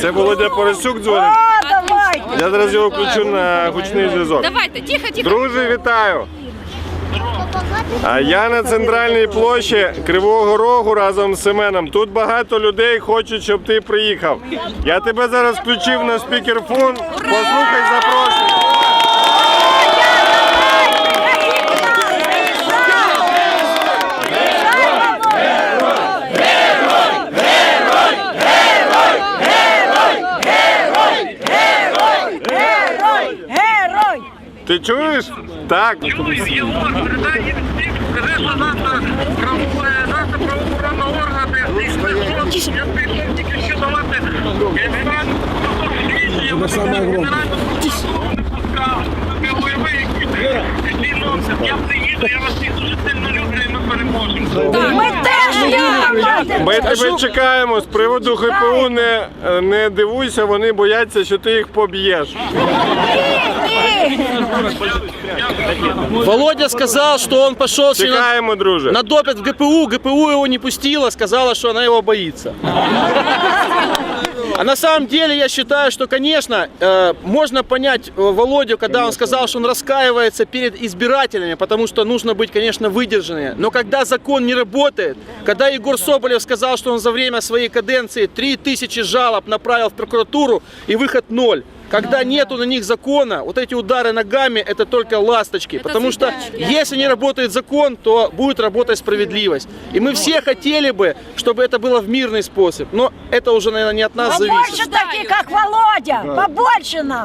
Це Володя Поросюк дзвонить. Я зараз його включу на гучний зв'язок. Давайте, тихо, тихо. Друже, вітаю! А я на центральній площі Кривого Рогу разом з Семеном. Тут багато людей хочуть, щоб ти приїхав. Я тебе зараз включив на спікерфон. Послухай запрошення. Ти чуєш? Так. Єло, передай їм всім, скажи, що наша право- наша правоохоронна органи знайшли. Я прийшов тільки що давати генеральну свідчення, генеральну прокуратуру не пускали. Ви уявили. Я приїду, я вас всіх дуже сильно люблю і ми переможемо. Ми теж. Ми тебе чекаємо. З приводу ГПУ не, не дивуйся, вони бояться, що ти їх поб'єш. Володя сказал, что он пошел ней на, друже. на допит в ГПУ, ГПУ его не пустила, сказала, что она его боится. А на самом деле я считаю, что, конечно, э, можно понять э, Володю, когда он сказал, что он раскаивается перед избирателями, потому что нужно быть, конечно, выдержаннее. Но когда закон не работает, когда Егор Соболев сказал, что он за время своей каденции 3000 жалоб направил в прокуратуру и выход ноль, когда нету на них закона, вот эти удары ногами это только ласточки. потому что если не работает закон, то будет работать справедливость. И мы все хотели бы, чтобы это было в мирный способ. Но это уже, наверное, не от нас зависит. Побольше таких, как Володя. Побольше нам.